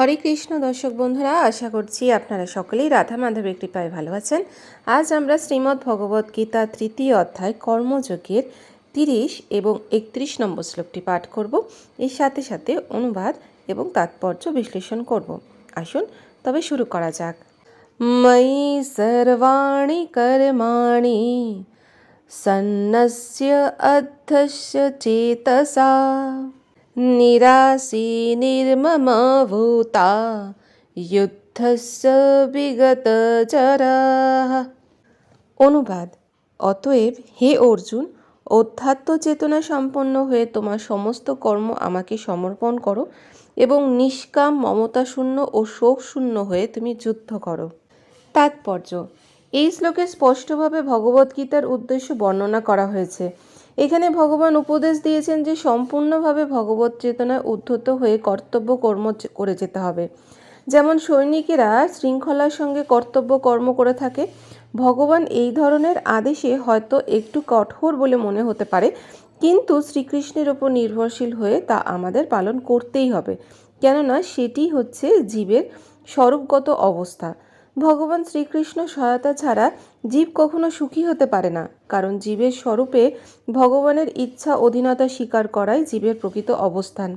হরে কৃষ্ণ দর্শক বন্ধুরা, আশা করছি আপনারা সকলেই রাধা মাধবের কৃপায় ভালো আছেন। আজ আমরা শ্রীমদ্ ভগবদ গীতা তৃতীয় অধ্যায় কর্মযোগের তিরিশ এবং একত্রিশ নম্বর শ্লোকটি পাঠ করব। এর সাথে সাথে অনুবাদ এবং তাৎপর্য বিশ্লেষণ করব। আসুন, তবে শুরু করা যাক। ময়ি সর্বাণি কর্মাণি, সন্ন্যস্য অধ্যস্য চেতসা। নিরাসী নির্মমভূতা যুদ্ধস্য বিগত অনুবাদ অতএব হে অর্জুন, অধ্যাত্ম চেতনা সম্পন্ন হয়ে তোমার সমস্ত কর্ম আমাকে সমর্পণ করো এবং নিষ্কাম, মমতাশূন্য ও শোকশূন্য হয়ে তুমি যুদ্ধ করো। তাৎপর্য। এই শ্লোকে স্পষ্টভাবে ভগবদ্গীতার উদ্দেশ্য বর্ণনা করা হয়েছে। এখানে ভগবান উপদেশ দিয়েছেন যে সম্পূর্ণভাবে ভগবত চেতনায় উদ্ধত হয়ে কর্তব্য কর্ম করে যেতে হবে। যেমন সৈনিকেরা শৃঙ্খলার সঙ্গে কর্তব্য কর্ম করে থাকে, ভগবান এই ধরনের আদেশে হয়তো একটু কঠোর বলে মনে হতে পারে, কিন্তু শ্রীকৃষ্ণের ওপর নির্ভরশীল হয়ে তা আমাদের পালন করতেই হবে। কেননা সেটি হচ্ছে জীবের স্বরূপগত অবস্থা। ভগবান শ্রীকৃষ্ণ সহায়তা ছাড়া জীব কখনো সুখী হতে পারে না, কারণ জীবের স্বরূপে ভগবানের ইচ্ছা অধীনতা স্বীকার করাই জীবের প্রকৃত অবস্থান।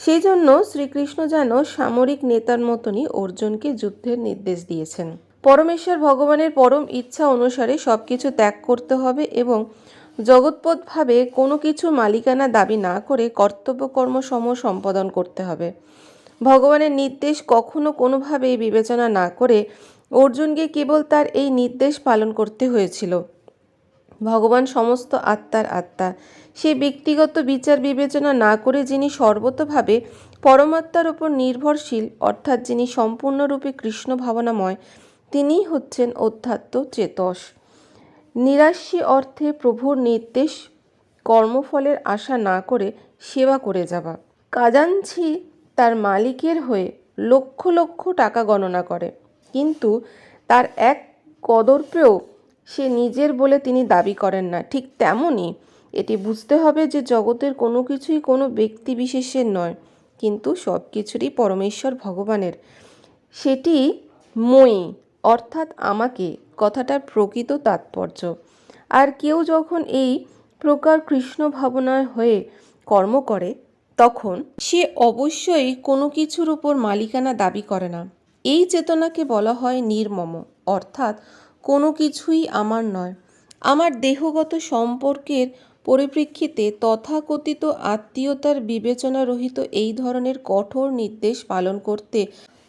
সেই জন্য শ্রীকৃষ্ণ যেন সামরিক নেতার মতনই অর্জুনকে যুদ্ধের নির্দেশ দিয়েছেন। পরমেশ্বর ভগবানের পরম ইচ্ছা অনুসারে সব কিছু ত্যাগ করতে হবে এবং জগৎপথভাবে কোনো কিছু মালিকানা দাবি না করে কর্তব্য কর্ম সম সম্পাদন করতে হবে। ভগবানের নির্দেশ কখনো কোনোভাবেই বিবেচনা না করে অর্জুনকে কেবল তার এই নির্দেশ পালন করতে হয়েছিল। ভগবান সমস্ত আত্মার আত্মা। সে ব্যক্তিগত বিচার বিবেচনা না করে যিনি সর্বতভাবে পরমাত্মার উপর নির্ভরশীল, অর্থাৎ যিনি সম্পূর্ণরূপে কৃষ্ণ ভাবনাময়, তিনিই হচ্ছেন অধ্যাত্ম চেতস। নিরাশী অর্থে প্রভুর নির্দেশ কর্মফলের আশা না করে সেবা করে যাওয়া। কাজানছি তার মালিকের হয়ে লক্ষ লক্ষ টাকা গণনা করে। কিন্তু তার এক কদর্পেও সে নিজের বলে তিনি দাবি করেন না। ঠিক তেমনই এটি বুঝতে হবে যে জগতের কোনো কিছুই কোনো ব্যক্তি বিশেষের নয়, কিন্তু সব কিছুরই পরমেশ্বর ভগবানের। সেটি মই, অর্থাৎ আমাকে, কথাটার প্রকৃত তাৎপর্য। আর কেউ যখন এই প্রকার কৃষ্ণ ভাবনায় হয়ে কর্ম করে তখন সে অবশ্যই কোনো কিছুর উপর মালিকানা দাবি করে না। এই চেতনাকে বলা হয় নির্মম, অর্থাৎ কোনো কিছুই আমার নয়। আমার দেহগত সম্পর্কের পরিপ্রেক্ষিতে তথাকথিত আত্মীয়তার বিবেচনা রহিত এই ধরনের কঠোর নির্দেশ পালন করতে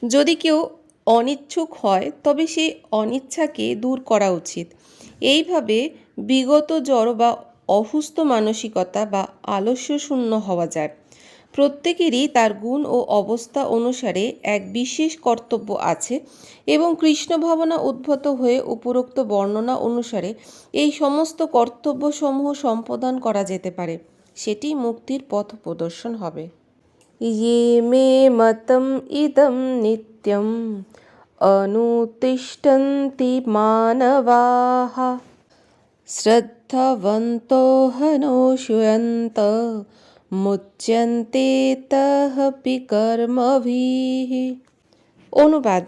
যদি কেউ অনিচ্ছুক হয়, তবে সেই অনিচ্ছাকে দূর করা উচিত। এইভাবে বিগত জড় বা অসুস্থ মানসিকতা বা আলস্য শূন্য হওয়া যায়। প্রত্যেকেরই তার গুণ ও অবস্থা অনুসারে এক বিশেষ কর্তব্য আছে এবং কৃষ্ণ ভাবনা উদ্ভূত হয়ে উপরোক্ত বর্ণনা অনুসারে এই সমস্ত কর্তব্যসমূহ সম্পাদন করা যেতে পারে। সেটি মুক্তির পথ প্রদর্শন হবে। ইয়ে মে মতম ইদম নিত্যম অনুতিষ্ঠন্তি মানবাহ। শ্রদ্ধাবন্তো হনোষুয়ন্ত মুচ্যন্তে তহপি কর্মভিः অনুবাদ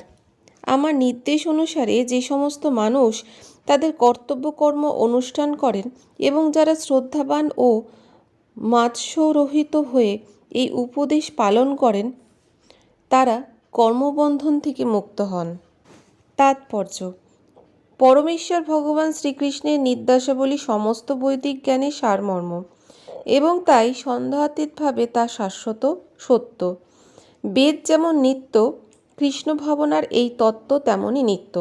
আমার নির্দেশ অনুসারে যে সমস্ত মানুষ তাদের কর্তব্য, কর্ম, অনুষ্ঠান করেন এবং যারা শ্রদ্ধাবান ও মাৎস্যরহিত হয়ে এই উপদেশ পালন করেন, তারা কর্মবন্ধন থেকে মুক্ত হন। তাৎপর্য। পরমেশ্বর ভগবান শ্রীকৃষ্ণের নির্দেশাবলী সমস্ত বৈদিক জ্ঞানের সারমর্ম। এবং তাই সন্দেহাতীতভাবে তা শাশ্বত সত্য। বেদ যেমন নিত্য কৃষ্ণ ভাবনার এই তত্ত্ব তেমনই নিত্য।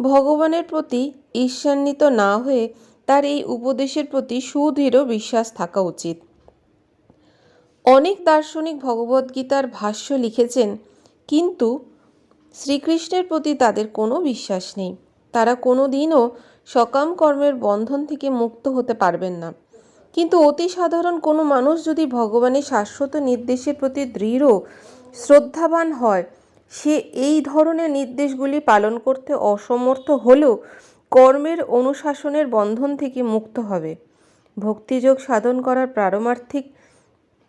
ভগবানের প্রতি ঈর্ষান্বিত না হয়ে তার এই উপদেশের প্রতি সুদৃঢ় বিশ্বাস থাকা উচিত। অনেক দার্শনিক ভগবদ্গীতার ভাষ্য লিখেছেন, কিন্তু শ্রীকৃষ্ণের প্রতি তাদের কোনো বিশ্বাস নেই। তারা কোনো দিনও সকাম কর্মের বন্ধন থেকে মুক্ত হতে পারবেন না। কিন্তু অতি সাধারণ কোনো মানুষ যদি ভগবানের শাশ্বত নির্দেশের প্রতি দৃঢ়, শ্রদ্ধাবান হয়, সে এই ধরনের নির্দেশগুলি পালন করতে অসমর্থ হলেও কর্মের অনুশাসনের বন্ধন থেকে মুক্ত হবে। ভক্তিযোগ সাধন করার পারমার্থিক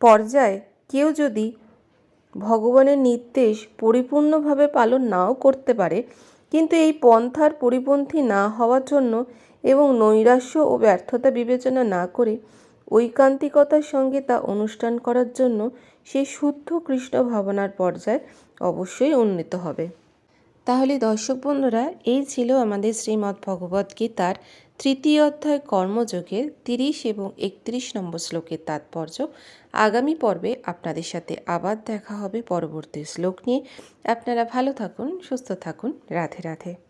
পর্যায়ে কেউ যদি ভগবানের নির্দেশ পরিপূর্ণভাবে পালন নাও করতে পারে কিন্তু এই পন্থার পরিপন্থী না হওয়ার জন্য এবং নৈরাশ্য ও ব্যর্থতা বিবেচনা না করে ঐকান্তিকতার সঙ্গে তা অনুষ্ঠান করার জন্য সে শুদ্ধ কৃষ্ণ ভাবনার পর্যায় অবশ্যই উন্নীত হবে। তাহলে দর্শক বন্ধুরা, এই ছিল আমাদের শ্রীমদ্ ভগবদ গীতার তৃতীয় অধ্যায় কর্মযোগের তিরিশ এবং একত্রিশ নম্বর শ্লোকের তাৎপর্য। আগামী পর্বে আপনাদের সাথে আবার দেখা হবে পরবর্তী শ্লোক নিয়ে। আপনারা ভালো থাকুন, সুস্থ থাকুন। রাধে রাধে।